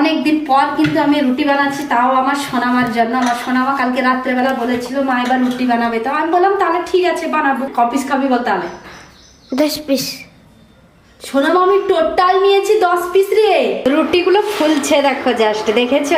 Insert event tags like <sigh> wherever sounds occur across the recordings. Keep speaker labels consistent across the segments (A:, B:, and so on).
A: অনেক দিন পর কিন্তু আমি রুটি বানাচ্ছি তাও আমার সোনামার জন্য। আমার সোনামা কালকে রাত্রেবেলা বলেছিল মা এবার রুটি বানাবে। তো আমি বললাম তাহলে ঠিক আছে বানাবো। কপিস খাবি বল তাহলে।
B: দশ পিস
A: সোনামা আমি টোটাল নিয়েছি দশ পিস রে। রুটিগুলো ফুলছে দেখো জাস্ট দেখেছ?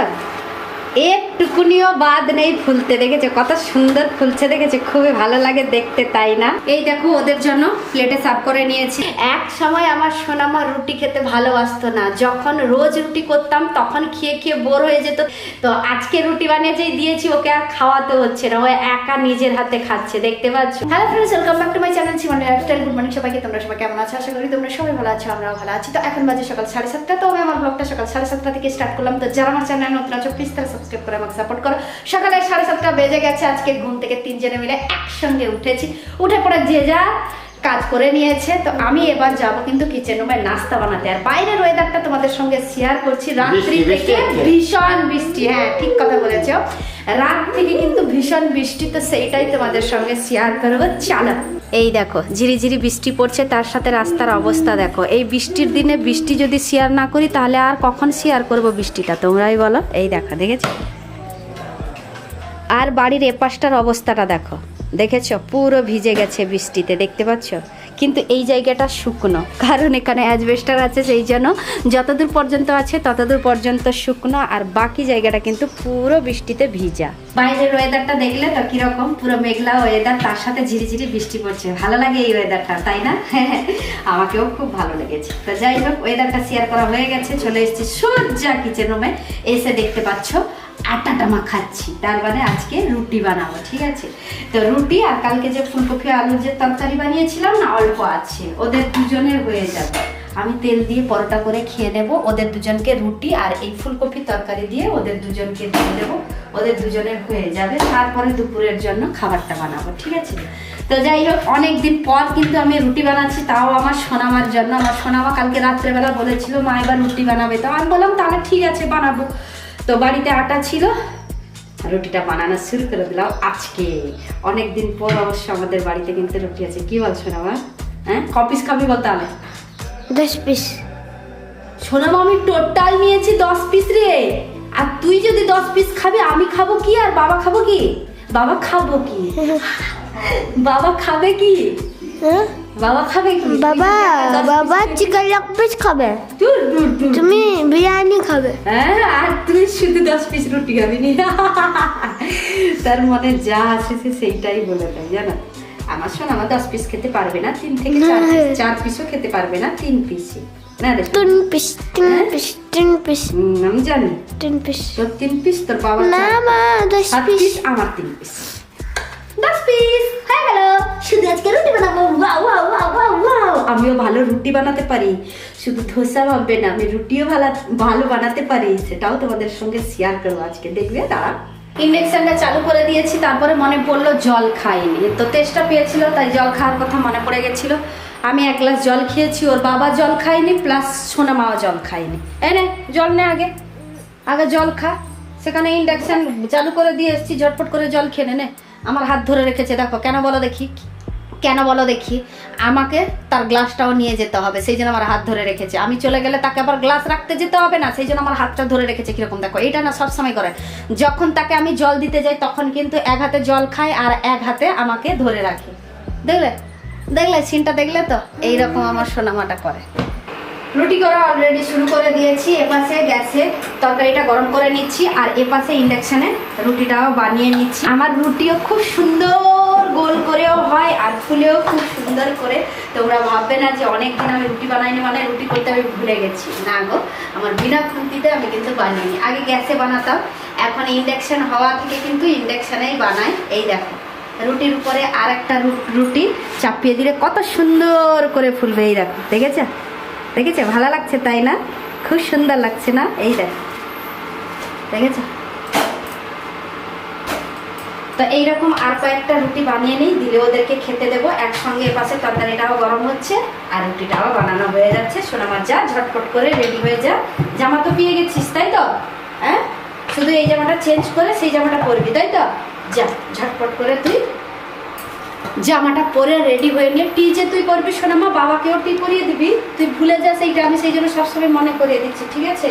A: একটুকুনিও বাদ নেই ফুলতে। দেখেছে কত সুন্দর ফুলছে, দেখেছে? খুবই ভালো লাগে দেখতে, তাই না? এই দেখো, ওদের জন্য প্লেটে সার্ভ করে নিয়েছি। এক সময় আমার সোনামা রুটি খেতে ভালোবাসতো না। যখন রোজ রুটি করতাম, তখন খেয়ে খেয়ে বোর হয়ে যেত। তো আজকে রুটি বানিয়ে যেই দিয়েছি, ওকে আর খাওয়াতে হচ্ছে না। ও একা নিজের হাতে খাচ্ছে, দেখতে পাচ্ছ? Hello friends welcome back to my channel Simon lifestyle good morning সবাইকে, তোমরা সবাই কেমন আছো? আশা করি তোমরা সবাই ভালো আছো, আমরাও ভালো আছি। তো এখন বাজে সকাল সাড়ে সাতটা তো আমি আমার ব্লগটা সকাল সাড়ে সাতটা থেকে স্টার্ট করলাম। তো যারা আমার চ্যানেল নতুন আছো প্লিজ তারা সাবস্ক্রাইব করে আমাকে সাপোর্ট করো। সকালে সাড়ে সাতটা বেজে গেছে আজকে ঘুম থেকে তিনজনে মিলে একসঙ্গে উঠেছি। উঠে পড়ে যে যা কাজ করে নিয়েছে তো আমি এবার যাব কিন্তু কিচেন রুমে নাস্তা বানাতে। আর বাইরের ওয়েদারটা তোমাদের সঙ্গে শেয়ার করছি। রাত্রি থেকে ভীষণ বৃষ্টি হ্যাঁ ঠিক কথা বলেছ। রাত থেকে কিন্তু ভীষণ বৃষ্টি তো সেইটাই তোমাদের সঙ্গে শেয়ার করব। চালো। এই দেখো ঝিরিঝিরি বৃষ্টি পড়ছে, তার সাথে রাস্তার অবস্থা দেখো। এই বৃষ্টির দিনে বৃষ্টি যদি শেয়ার না করি, তাহলে আর কখন শেয়ার করব বৃষ্টিটা? তোমরাই বলো। এই দেখো, দেখেছ? আর বাড়ির এপাশটার অবস্থাটা দেখো। দেখেছ? পুরো ভিজে গেছে বৃষ্টিতে, দেখতে পাচ্ছ? কিন্তু এই জায়গাটা শুকনো। কারণ এখানে অ্যাজবেস্টার আছে সেই জন্য যতদূর পর্যন্ত আছে ততদূর পর্যন্ত শুকনো, আর বাকি জায়গাটা কিন্তু পুরো বৃষ্টিতে ভিজা। বাইরের ওয়েদারটা দেখলে তো কীরকম, পুরো মেঘলা ওয়েদার তার সাথে ঝিরিঝিরি বৃষ্টি পড়ছে। ভালো লাগে এই ওয়েদারটা তাই না? <laughs> আমাকেও খুব ভালো লেগেছে। তো যাই হোক ওয়েদারটা শেয়ার করা হয়ে গেছে, চলে এসেছি সোজা কিচেন রুমে এসে দেখতে পাচ্ছ আটাটা মাখাচ্ছি তার মানে আজকে রুটি বানাবো, ঠিক আছে? তো রুটি আর কালকে যে ফুলকপি আলুর যে তরকারি বানিয়েছিলাম না, অল্প আছে। ওদের দুজনের হয়ে যাবে। আমি তেল দিয়ে পরোটা করে খেয়ে নেব। ওদের দুজনকে রুটি আর এই ফুলকপি তরকারি দিয়ে ওদের দুজনকে দিয়ে দেবো। ওদের দুজনের হয়ে যাবে। তারপরে দুপুরের জন্য খাবারটা বানাবো, ঠিক আছে? তো যাই হোক অনেক দিন পর কিন্তু আমি রুটি বানাচ্ছি, তাও আমার সোনামার জন্য। আমার সোনামা কালকে রাত্রেবেলা বলেছিল, মা, এবার রুটি বানাবে। তো আমি বললাম, তাহলে ঠিক আছে, বানাবো। তো বাড়িতে আটা ছিল রুটিটা বানানো শুরু করে দিলাম আজকে। অনেক দিন পর অবশ্য আমাদের বাড়িতে কিন্তু রুটি আছে। কি বলছো না মা? হ্যাঁ? কপিস খাবি বল তাহলে?
B: দশ পিস
A: সোনামা আমি টোটাল নিয়েছি দশ পিস রে। আর তুই যদি দশ পিস খাবি আমি খাব কি আর বাবা খাব কি? বাবা খাব কি? বাবা খাবে কি?
B: হ্যাঁ?
A: বাবা খাবে কি?
B: বাবা বাবা চিকেন লেগ পিস খাবে।
A: দূর দূর দূর
B: তুমি বিরিয়ানি খাবে।
A: হ্যাঁ আর তুই শুধু দশ পিস রুটি খাবি নি। তার মনে যা আছে সেইটাই বলে দেয় জানো? আমার শোন আমার দশ পিস খেতে পারবে না তিন থেকে চার পিস চার পিসও খেতে পারবে না তিন পিসই না রে?
B: তিন পিস তিন পিস তিন পিস
A: আমি জানি।
B: তিন পিস
A: তোর তিন পিস তোর বাবা
B: না মা দশ পিস
A: আমার তিন পিস আমিও ভালো রুটি বানাতে পারি। শুধু ধোসা ভাববে না, আমি রুটিও ভালো ভালো বানাতে পারি। সেটাও তোমাদের সঙ্গে শেয়ার করব আজকে। দেখবে দাঁড়া ইন্ডাকশনটা চালু করে দিয়েছি, তারপরে মনে পড়ল জল খাইনি। তো তেষ্টা পেয়েছিল, তাই জল খাওয়ার কথা মনে পড়ে গেছিল। আমি এক গ্লাস জল খেয়েছি, ওর বাবা জল খায়নি প্লাস সোনা মাও জল খায়নি। এই নে, জল নে আগে। আগে জল খা। সেখানে ইন্ডাকশন চালু করে দিয়ে এসেছি, ঝটপট করে জল খেয়ে নে। আমার হাত ধরে রেখেছে, দেখো, কেন বলো দেখি? কেন বলো দেখি? আমাকে তার গ্লাসটাও নিয়ে যেতে হবে, সেই জন্য আমার হাত ধরে রেখেছে। আমি চলে গেলে তাকে আবার গ্লাস রাখতে যেতে হবে না, সেই জন্য আমার হাতটা ধরে রেখেছে কীরকম? দেখো, এটা না সবসময় করে। যখন তাকে আমি জল দিতে যাই, তখন কিন্তু এক হাতে জল খায় আর এক হাতে আমাকে ধরে রাখে। দেখলে? দেখলে? সিনটা দেখলে তো? এইরকম আমার সোনামাটা করে। রুটি করা অলরেডি শুরু করে দিয়েছি, এপাশে গ্যাসে তরকারিটা গরম করে নিচ্ছি আর এপাশে ইন্ডাকশানে রুটিটাও বানিয়ে নিচ্ছি। আমার রুটিও খুব সুন্দর! গোল করেও হয়, আর ফুলেও খুব সুন্দর করে। তোমরা ভাববে না যে অনেকদিন আমি রুটি বানাইনি মানে রুটি করতে আমি ভুলে গেছি। না গো, আমার বিনা খুন্তিতে আমি কিন্তু বানিয়ে আগে গ্যাসে বানাতাম, এখন ইন্ডাকশান হওয়া থেকে কিন্তু ইন্ডাকশানেই বানাই। এই দেখো, রুটির উপরে আর একটা রুটি চাপিয়ে দিলে কত সুন্দর করে ফুলবে, এই দেখো। দেখেছ? দেখেছে? ভালো লাগছে, তাই না? খুব সুন্দর লাগছে না? এই দেখ। দেখেছ? তো এইরকম আর কয়েকটা রুটি বানিয়ে নিই, দিলে ওদেরকে খেতে দেবো। একসঙ্গে এপাশে তরকারিটাও গরম হচ্ছে, আর রুটিটাও বানানো হয়ে যাচ্ছে। সোনামার যা ঝটপট করে রেডি হয়ে যা। জামা তো পেয়ে গেছিস, তাই তো? হ্যাঁ? শুধু এই জামাটা চেঞ্জ করে সেই জামাটা পরবি, তাই তো? যা, ঝটপট করে তুই জামাটা পরে রেডি হয়ে নিয়ে টি যে তুই করবি সোনামা বাবাকেও টি করিয়ে দিবি। তুই ভুলে যাস এইটা আমি সেই জন্য সবসময় মনে করিয়ে দিচ্ছি, ঠিক আছে?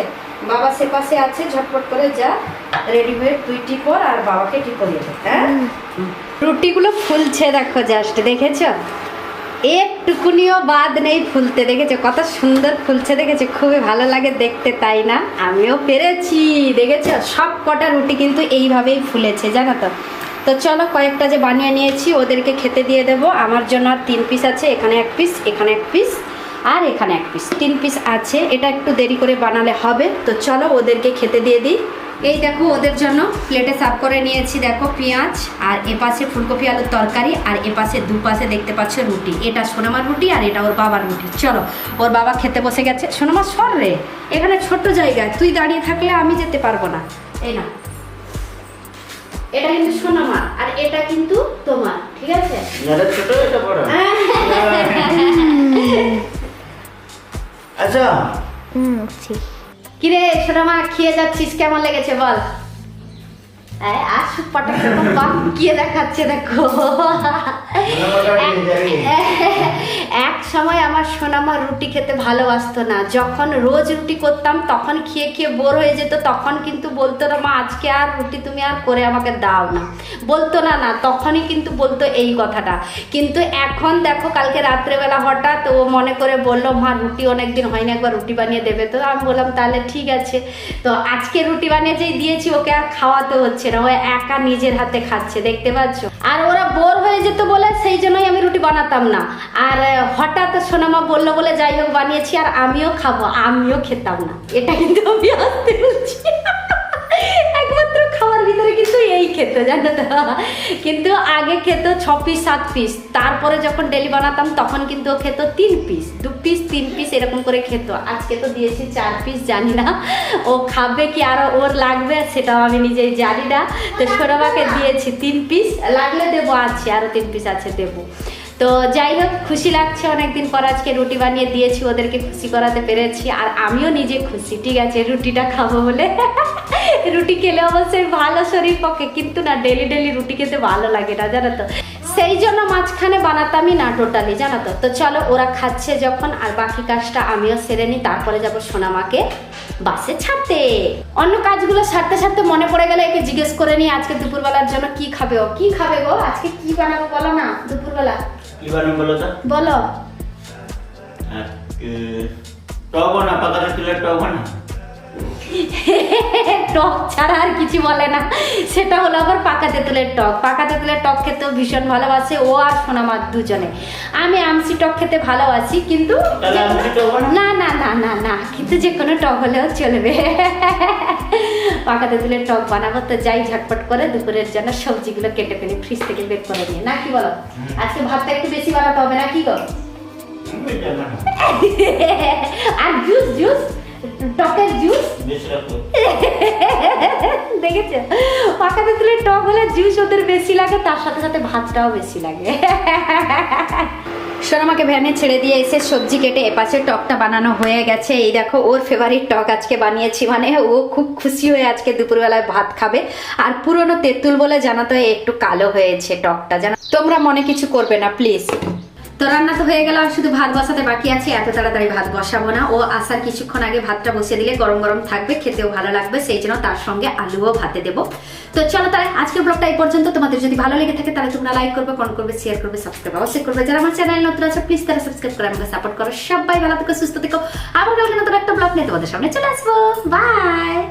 A: বাবা সে পাশে আছে, ঝটপট করে যা। রেডিমেড তুই টিপর আর বাবাকে টিপো দিয়ে হ্যাঁ। রুটিগুলো ফুলছে দেখো জাস্ট দেখেছ? একটুকুনিও বাদ নেই ফুলতে দেখেছ? কত সুন্দর ফুলছে দেখেছ? খুবই ভালো লাগে দেখতে তাই না? আমিও পেরেছি দেখেছ? সব কটা রুটি কিন্তু এইভাবেই ফুলেছে জানো তো? তো চলো কয়েকটা যে বানিয়ে নিয়েছি ওদেরকে খেতে দিয়ে দেবো। আমার জন্য আর তিন পিস আছে এখানে এক পিস এখানে এক পিস আর এখানে এক পিস তিন পিস আছে এটা একটু দেরি করে বানালে হবে। তো চলো ওদেরকে খেতে দিয়ে দিই। এই দেখো ওদের জন্য প্লেটে সাফ করে নিয়েছি দেখো পেঁয়াজ আর এপাশে ফুলকপি আলুর তরকারি আর এপাশে দুপাশে দেখতে পাচ্ছ রুটি। এটা সোনামার রুটি আর এটা ওর বাবার রুটি। চলো ওর বাবা খেতে বসে গেছে। সোনামা সর রে এখানে ছোট্ট জায়গা তুই দাঁড়িয়ে থাকলে আমি যেতে পারব না। এই না এটা কিন্তু সোনামার আর এটা কিন্তু তোমার ঠিক আছে?
C: ছোট এটা বড়। <laughs> আচ্ছা।
B: হুম ঠিক।
A: কিরে সোনামা খেয়ে যাচ্ছিস? কেমন লেগেছে বল? আর সুপাটা বাকিয়ে দেখাচ্ছে দেখো। <laughs> এক সময় আমার সোনামা রুটি খেতে ভালোবাসতো না। যখন রোজ রুটি করতাম, তখন খেয়ে খেয়ে বোর হয়ে যেত, তখন কিন্তু বলতো না, মা, আজকে আর রুটি তুমি আর করে আমাকে দাও না। বলতো না না, তখনই কিন্তু বলতো এই কথাটা। কিন্তু এখন দেখো, কালকে রাত্রেবেলা হঠাৎ ও মনে করে বলল, মা, রুটি অনেকদিন হয়নি, একবার রুটি বানিয়ে দেবে। তো আমি বললাম, তাহলে ঠিক আছে। তো আজকে রুটি বানিয়ে যেই দিয়েছি, ওকে আর খাওয়াতে হচ্ছে না। ও একা নিজের হাতে খাচ্ছে, দেখতে পাচ্ছ? আর ওরা বোর হয়ে যেত বলে, সেই জন্যই আমি রুটি বানাতাম না। আর হঠাৎ সোনামা বলল বলে যাই হোক বানিয়েছি আর আমিও খাব, আমিও খেতাম না। এটা কিন্তু আমি আসতে বলছি। একমাত্র খাওয়ার ভিতরে কিন্তু এই খেত, জানো তো। কিন্তু আগে খেত ছ পিস সাত পিস তারপরে যখন ডেলি বানাতাম, তখন কিন্তু ও খেত তিন পিস দু পিস তিন পিস এরকম করে খেত। আজকে তো দিয়েছি চার পিস জানি না। ও খাবে কি আরও ওর লাগবে, সেটাও আমি নিজেই জানি না। তো সোনামাকে দিয়েছি তিন পিস লাগলে দেবো আছে আরও তিন পিস আছে, দেবো। তো যাই হোক, খুশি লাগছে অনেকদিন পর আজকে রুটি বানিয়ে দিয়েছি, ওদেরকে খুশি করাতে পেরেছি, আর আমিও নিজে খুশি, ঠিক আছে, রুটিটা খাব বলে। <laughs> রুটি খেলে অবশ্যই ভালো শরীর পক্ষে, কিন্তু না ডেলি ডেলি রুটি খেতে ভালো লাগে না, জানো তো। সেই জন্য মাঝখানে বানাতামই না টোটালি জানো তো। তো চলো, ওরা খাচ্ছে যখন, আর বাকি কাজটা আমিও সেরে নিই, তারপরে যাব সোনামাকে বাসে ছাড়তে। অন্য কাজগুলো সারতে সারতে মনে পড়ে গেলে একে জিজ্ঞেস করে নিই, আজকে দুপুরবেলার জন্য কি খাবে ও? কি খাবে গো? আজকে কি বানাবো বলো না?
C: বলো। তো?
A: বলো।
C: টক না? পাকা তুলে টক না?
A: টক ছাড়া আর কিছু বলে না। সেটা হলো আবার পাকা তেঁতুলের টক। পাকা তেঁতুলের টক খেতেও ভীষণ ভালোবাসে ও আর সোনামার দুজনে। আমি আমসি টক খেতে ভালোবাসি কিন্তু? না না না না না কিন্তু যে কোনো টক হলেও চলবে। পাকা তেঁতুলের টক বানাবো তো যাই ঝটপট করে দুপুরের জন্য সবজিগুলো কেটে ফেলি ফ্রিজ থেকে বের করে নিয়ে। না কি বলো? আজকে ভাতটা একটু বেশি বানাতে হবে না কি গো। আর জুস জুস টকের জুস দেখেছ? পাকা তেঁতুলের টক হলে জুস ওদের বেশি লাগে তার সাথে সাথে ভাতটাও বেশি লাগে। সোনামাকে ভ্যানে ছেড়ে দিয়ে এসে সবজি কেটে এপাশে টকটা বানানো হয়ে গেছে। এই দেখো, ওর ফেভারিট টক আজকে বানিয়েছি। মানে ও খুব খুশি হয়ে আজকে দুপুরবেলায় ভাত খাবে। আর পুরনো তেঁতুল বলে জানা তো একটু কালো হয়েছে টকটা। জানো, তোমরা মনে কিছু করবে না প্লিজ তো রান্না তো হয়ে গেল, আর শুধু ভাত বসাতে বাকি আছে। এত তাড়াতাড়ি ভাত বসাবো না। ও আসার কিছুক্ষণ আগে ভাতটা বসিয়ে দিলে গরম গরম থাকবে, খেতেও ভালো লাগবে, সেই জন্য তার সঙ্গে আলুও ভাতে দেবো। তো চলো তাহলে আজকের ব্লগটা এই পর্যন্ত। তোমাদের যদি ভালো লেগে থাকে তাহলে তোমরা লাইক করবে কমেন্ট করবে শেয়ার করবে সাবস্ক্রাইব অবশ্যই করবে। যারা আমার চ্যানেল নতুন আছে প্লিজ তারা সাবস্ক্রাইব করে আমাকে সাপোর্ট করো। সবাই ভালো থেকো, সুস্থ থেকো। আবার নতুন একটা ব্লগ নিয়ে তোমাদের সামনে চলে আসব। বাই